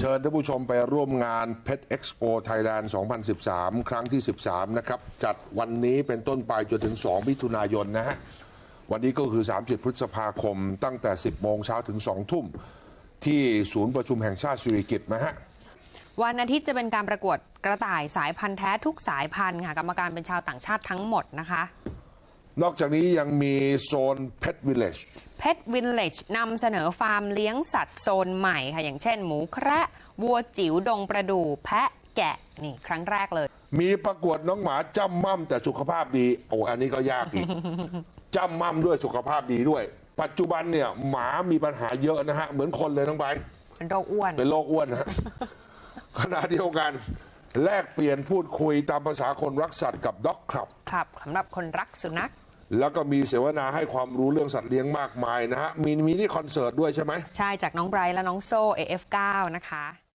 เชิญท่านผู้ชมไปร่วมงานเพชรเอ็กซ์โปไทยแลนด์ 2013 ครั้งที่ 13 นะครับ จัดวันนี้เป็นต้นไปจนถึง 2 มิถุนายนนะฮะ วันนี้ก็คือ 30 พฤษภาคม ตั้งแต่ 10 โมงเช้าถึง 2 ทุ่ม ที่ศูนย์ประชุมแห่งชาติสิริกิติ์นะฮะ วันอาทิตย์จะเป็นการประกวดกระต่ายสายพันธุ์แท้ทุกสายพันธุ์ค่ะ กรรมการเป็นชาวต่างชาติทั้งหมดนะคะ นอกจากนี้ยังมีโซนเพชรวิลเลจเพ ชรวิลเลจนำเสนอฟาร์มเลี้ยงสัตว์โซนใหม่ค่ะ อย่างเช่นหมูแคระวัวจิ๋วดงประดู่แพะแกะนี่ครั้งแรกเลย มีประกวดน้องหมาจ้ำม่ำแต่สุขภาพดี โอ้อันนี้ก็ยากอีกจ้ำม่ำด้วยสุขภาพดีด้วย ปัจจุบันเนี่ยหมามีปัญหาเยอะนะฮะ เหมือนคนเลยน้องไบร์ทเป็นโรคอ้วนเป็นโรคอ้วนนะฮะขณะเดียวกันแลกเปลี่ยนพูดคุยตามภาษาคนรักสัตว์กับด็อกคลับ ครับสำหรับคนรักสุนัข แล้วก็มีเสวนาให้ความรู้เรื่องสัตว์เลี้ยงมากมายนะฮะมีมินิคอนเสิร์ตด้วยใช่ไหม ใช่จากน้องไบรท์และน้องโซ่ AF9 นะคะ